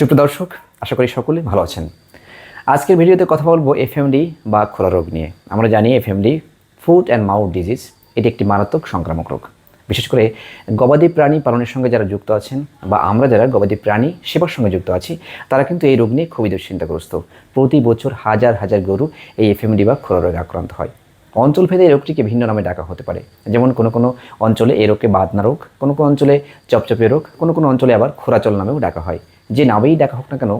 সুপ্রদর্শক আশা করি সকলে ভালো আছেন। আজকের ভিডিওতে কথা বলব এফএমডি বা খোলা রোগ নিয়ে। আমরা জানি FMD food and mouth disease, এটি একটি মারাত্মক সংক্রামক রোগ। বিশেষ করে গবাদি প্রাণী পালনের সঙ্গে যারা যুক্ত আছেন বা আমরা যারা গবাদি প্রাণী সেবার সঙ্গে যুক্ত আছি, তারা কিন্তু এই রোগ নিয়ে খুবই দুশ্চিন্তাগ্রস্ত। প্রতি বছর হাজার হাজার গরু এই এফএমডি বা খোলা রোগে আক্রান্ত হয়। অঞ্চলভেদে এই রোগটিকে ভিন্ন নামে ডাকা হতে পারে। যেমন কোনো কোনো অঞ্চলে এই রোগকে বাদনা রোগ, কোনো কোনো অঞ্চলে চপচপে রোগ, কোনো কোনো অঞ্চলে আবার খোরাচল নামেও ডাকা হয়। যে নামেই ডাকা হোক না কেন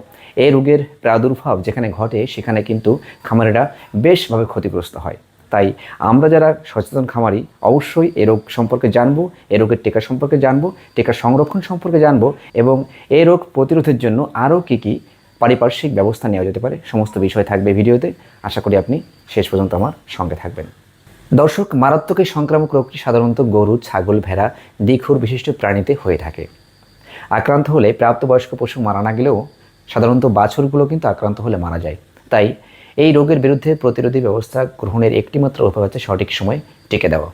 এই রোগের প্রাদুর্ভাব যেখানে ঘটে, সেখানে কিন্তু খামারিরা বেশভাবে ক্ষতিগ্রস্ত হয়। তাই আমরা যারা সচেতন খামারি, অবশ্যই এ রোগ সম্পর্কে জানব, এ রোগের টিকা সম্পর্কে জানব, টিকা সংরক্ষণ সম্পর্কে জানব এবং এ রোগ প্রতিরোধের জন্য আরও কী কী পারিপার্শ্বিক ব্যবস্থা নেওয়া যেতে পারে। সমস্ত বিষয় থাকবে ভিডিওতে। আশা করি আপনি শেষ পর্যন্ত আমার সঙ্গে থাকবেন। দর্শক, মারাত্মক এই সংক্রামক রোগটি সাধারণত গরু, ছাগল, ভেড়া দীঘুর বিশিষ্ট প্রাণীতে হয়ে থাকে। আক্রান্ত হলে প্রাপ্তবয়স্ক পশু মারা না গেলেও সাধারণত বাছুরগুলো কিন্তু আক্রান্ত হলে মারা যায়। তাই এই রোগের বিরুদ্ধে প্রতিরোধী ব্যবস্থা গ্রহণের একটিমাত্র উপায় হচ্ছে সঠিক সময়ে টিকে দেওয়া।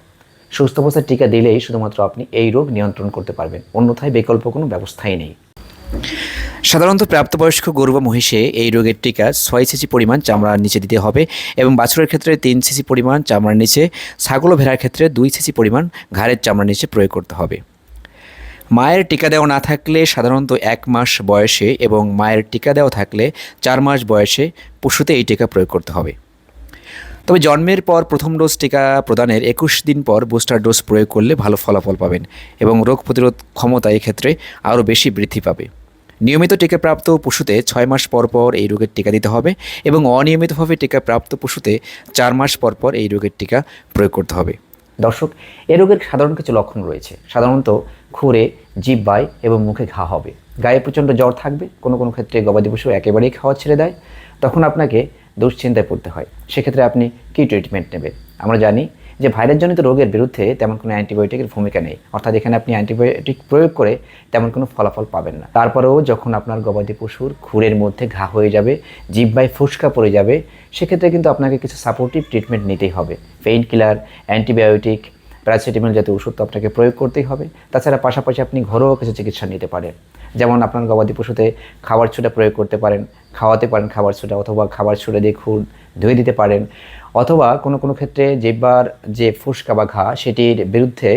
সুস্থ অবস্থায় টিকা দিলেই শুধুমাত্র আপনি এই রোগ নিয়ন্ত্রণ করতে পারবেন। অন্যথায় বিকল্প কোনো ব্যবস্থাই নেই। সাধারণত প্রাপ্তবয়স্ক গরু বা মহিষে এই রোগের টিকা ছয় সিসি পরিমাণ চামড়ার নিচে দিতে হবে এবং বাছুরের ক্ষেত্রে তিন সিসি পরিমাণ চামড়ার নিচে ছাগল ও ভেড়ার ক্ষেত্রে দুই সিসি পরিমাণ ঘাড়ের চামড়ার নিচে প্রয়োগ করতে হবে। মায়ের টিকা দেওয়া না থাকলে সাধারণত এক মাস বয়সে এবং মায়ের টিকা দেওয়া থাকলে চার মাস বয়সে পশুতে এই টিকা প্রয়োগ করতে হবে। তবে জন্মের পর প্রথম ডোজ টিকা প্রদানের একুশ দিন পর বুস্টার ডোজ প্রয়োগ করলে ভালো ফলাফল পাবেন এবং রোগ প্রতিরোধ ক্ষমতা এক্ষেত্রে আরও বেশি বৃদ্ধি পাবে। নিয়মিত টিকাপ্রাপ্ত পশুতে ছয় মাস পর পর এই রোগের টিকা দিতে হবে এবং অনিয়মিতভাবে টিকাপ্রাপ্ত পশুতে চার মাস পর পর এই রোগের টিকা প্রয়োগ করতে হবে। দর্শক, এ রোগের সাধারণ কিছু লক্ষণ রয়েছে। সাধারণত খুরে জিব্বায় এবং মুখে ঘা হবে। গায়ে প্রচণ্ড জ্বর থাকবে, কোনো কোনো ক্ষেত্রে গবাদি পশু একেবারেই খাওয়া ছেড়ে দেয়। তখন আপনাকে দুশ্চিন্তায় পড়তে হয়। সেক্ষেত্রে আপনি কী ট্রিটমেন্ট নেবেন? আমরা জানি যে ভাইরাসজনিত রোগের বিরুদ্ধে তেমন কোনো অ্যান্টিবায়োটিকের ভূমিকা নেই। অর্থাৎ এখানে আপনি অ্যান্টিবায়োটিক প্রয়োগ করে তেমন কোনো ফলাফল পাবেন না। তারপরেও যখন আপনার গবাদি পশুর খুরের মধ্যে ঘা হয়ে যাবে জিব্বায় ফুসকা পড়ে যাবে, সেক্ষেত্রে কিন্তু আপনাকে কিছু সাপোর্টিভ ট্রিটমেন্ট নিতেই হবে। পেইন কিলার অ্যান্টিবায়োটিক প্যারাসিটামল জাতীয় ওষুধ তো আপনাকে প্রয়োগ করতেই হবে। তাছাড়া পাশাপাশি আপনি ঘরোয়া কিছু চিকিৎসা নিতে পারেন। যেমন আপনার গবাদি পশুতে খাবার ছুটা প্রয়োগ করতে পারেন, খাওয়াতে পারেন খাবার ছুটা অথবা খাবার ছুটা দিয়ে খুন ধুয়ে দিতে পারেন। অথবা কোনো কোনো ক্ষেত্রে জিব্বার যে ফুসকা বা ঘা, সেটির বিরুদ্ধে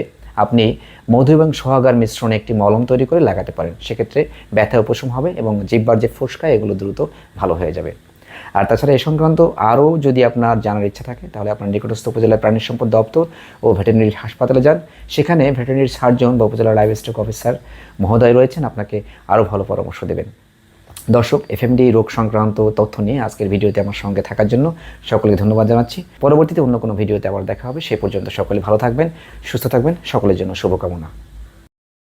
আপনি মধু এবং সোহাগার মিশ্রণে একটি মলম তৈরি করে লাগাতে পারেন। সেক্ষেত্রে ব্যথা উপশম হবে এবং জিব্বার যে ফুসকা, এগুলো দ্রুত ভালো হয়ে যাবে। আর তাছাড়া এ সংক্রান্ত আরও যদি আপনার জানার ইচ্ছা থাকে, তাহলে আপনার নিকটস্থ উপজেলার প্রাণী সম্পদ দপ্তর ও ভেটেরিনারি হাসপাতালে যান। সেখানে ভেটেরিনারি সার্জন বা উপজেলা লাইভস্টক অফিসার মহোদয় রয়েছেন, আপনাকে আরও ভালো পরামর্শ দেবেন। দর্শক, এফএমডি রোগ সংক্রান্ত তথ্য নিয়ে আজকের ভিডিওতে আমার সঙ্গে থাকার জন্য সকলকে ধন্যবাদ জানাচ্ছি। পরবর্তীতে অন্য কোনো ভিডিওতে আবার দেখা হবে, সে পর্যন্ত সকলে ভালো থাকবেন, সুস্থ থাকবেন, সকলের জন্য শুভকামনা।